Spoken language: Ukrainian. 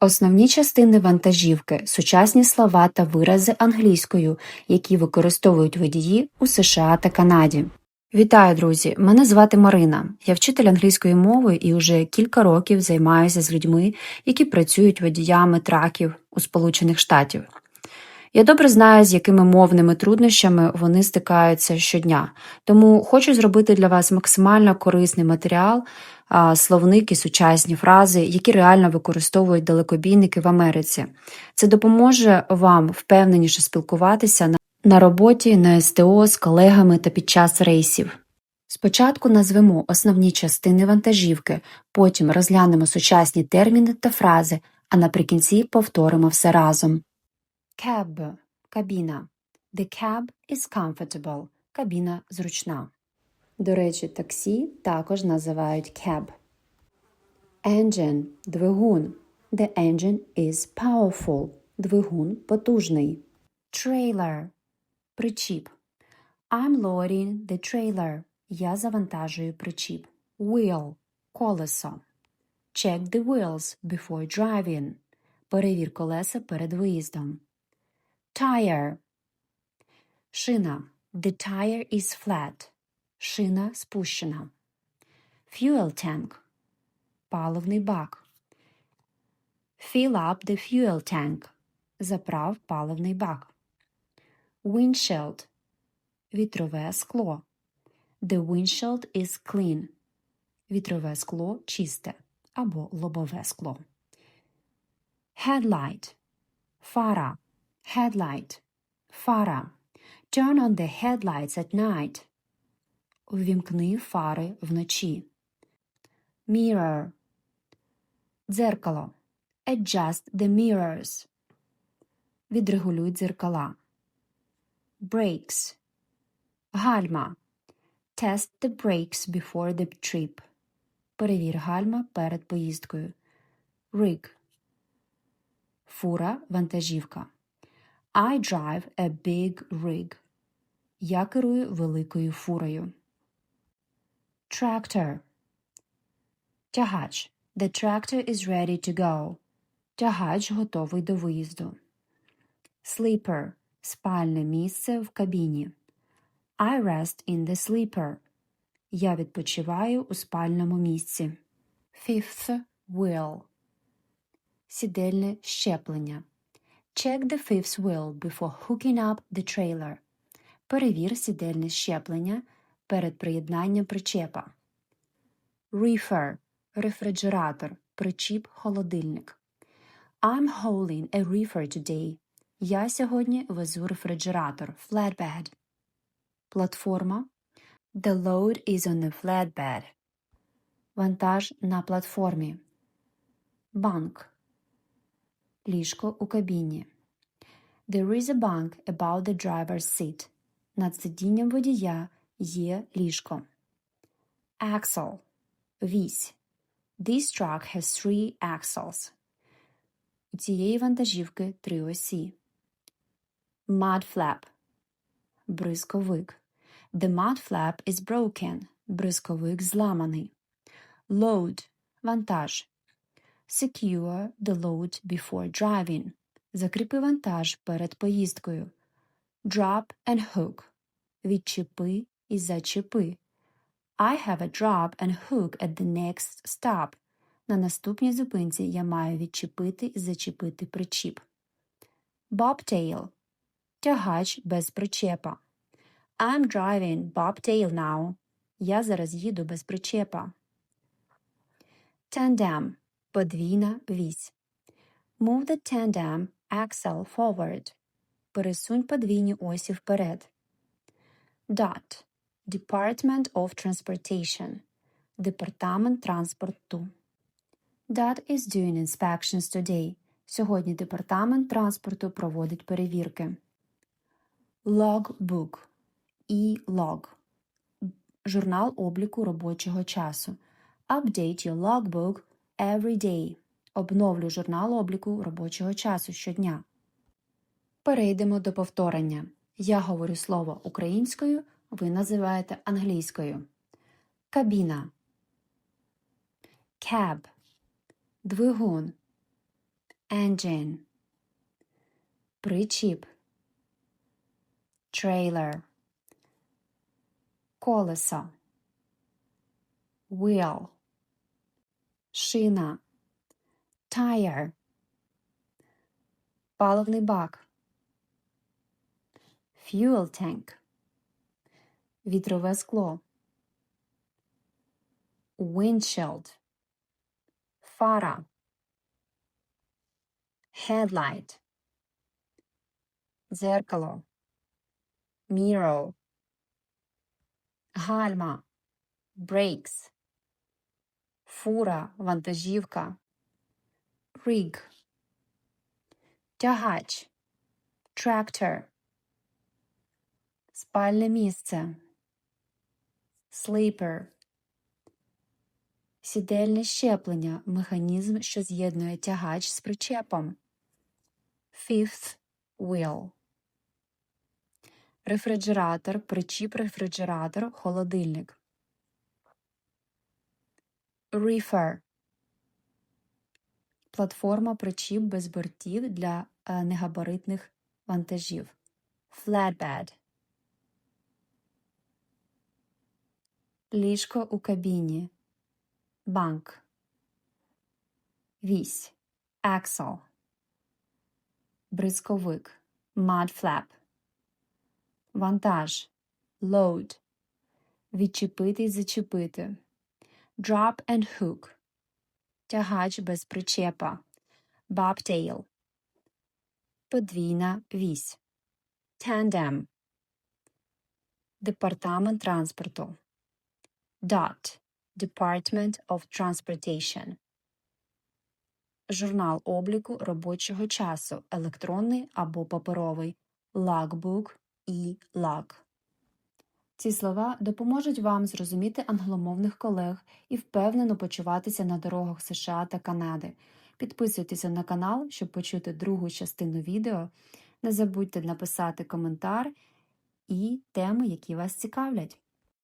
Основні частини вантажівки – сучасні слова та вирази англійською, які використовують водії у США та Канаді. Вітаю, друзі! Мене звати Марина. Я вчитель англійської мови і вже кілька років займаюся з людьми, які працюють водіями траків у Сполучених Штатів. Я добре знаю, з якими мовними труднощами вони стикаються щодня, тому хочу зробити для вас максимально корисний матеріал, а, словник і сучасні фрази, які реально використовують далекобійники в Америці. Це допоможе вам впевненіше спілкуватися на роботі, на СТО з колегами та під час рейсів. Спочатку назвемо основні частини вантажівки, потім розглянемо сучасні терміни та фрази, а наприкінці повторимо все разом. Cab – кабіна. The cab is comfortable. Кабіна зручна. До речі, таксі також називають cab. Engine – двигун. The engine is powerful. Двигун потужний. Trailer – причіп. I'm loading the trailer. Я завантажую причіп. Wheel – колесо. Check the wheels before driving. Перевір колеса перед виїздом. Tire. Шина. The tire is flat. Шина спущена. Fuel tank. Паливний бак. Fill up the fuel tank. Заправ паливний бак. Windshield. Вітрове скло. The windshield is clean. Вітрове скло чисте або лобове скло. Headlight. Фара. Headlight. Фара. Turn on the headlights at night. Увімкни фари вночі. Mirror. Дзеркало. Adjust the mirrors. Відрегулюй дзеркала. Brakes. Гальма. Test the brakes before the trip. Перевір гальма перед поїздкою. Rig. Фура, вантажівка. I drive a big rig. Я керую великою фурою. Tractor. Тягач. The tractor is ready to go. Тягач готовий до виїзду. Sleeper. Спальне місце в кабіні. I rest in the sleeper. Я відпочиваю у спальному місці. Fifth wheel. Сідельне щеплення. Check the fifth wheel before hooking up the trailer. Перевір сідельне щеплення перед приєднанням причепа. Reefer – рефрижератор, причіп, холодильник. I'm hauling a reefer today. Я сьогодні везу рефрижератор, flatbed. Платформа. The load is on the flatbed. Вантаж на платформі. Банк. Ліжко у кабіні. There is a bunk about the driver's seat. Над сидінням водія є ліжко. Axle. Вісь. This truck has three axles. У цієї вантажівки три осі. Mud flap. Бризковик. The mud flap is broken. Бризковик зламаний. Load. Вантаж. Secure the load before driving. Закріпи вантаж перед поїздкою. Drop and hook. Відчепи і зачепи. I have a drop and hook at the next stop. На наступній зупинці я маю відчепити і зачепити причіп. Bobtail. Тягач без причепа. I'm driving bobtail now. Я зараз їду без причепа. Tandem. Подвійна вісь. Move the tandem axle forward. Пересунь подвійні осі вперед. DOT. Department of Transportation. Департамент транспорту. DOT is doing inspections today. Сьогодні департамент транспорту проводить перевірки. Logbook. E-log. Журнал обліку робочого часу. Update your logbook every day. Обновлю журнал обліку робочого часу щодня. Перейдемо до повторення. Я говорю слово українською, ви називаєте англійською. Кабіна. Cab. Двигун. engine, причіп, trailer, колесо, wheel, шина, tire, паливний бак, fuel tank, вітрове скло, windshield, фара, headlight, дзеркало, mirror, гальма, brakes, фура, вантажівка, rig, тягач, tractor, спальне місце, sleeper, сідельне щеплення, механізм, що з'єднує тягач з причепом, fifth wheel, рефрижератор, причіп рефрижератор, холодильник, reefer, платформа причіп без бортів для е, негабаритних вантажів, flatbed, ліжко у кабіні, банк, вісь, axle, бризковик, mud flap, вантаж, load, відчепити й зачепити, drop and hook, тягач без причепа, bobtail, подвійна вісь, tandem, департамент транспорту, DOT, Department of Transportation, журнал обліку робочого часу, електронний або паперовий, logbook і log. Ці слова допоможуть вам зрозуміти англомовних колег і впевнено почуватися на дорогах США та Канади. Підписуйтеся на канал, щоб почути другу частину відео. Не забудьте написати коментар і теми, які вас цікавлять.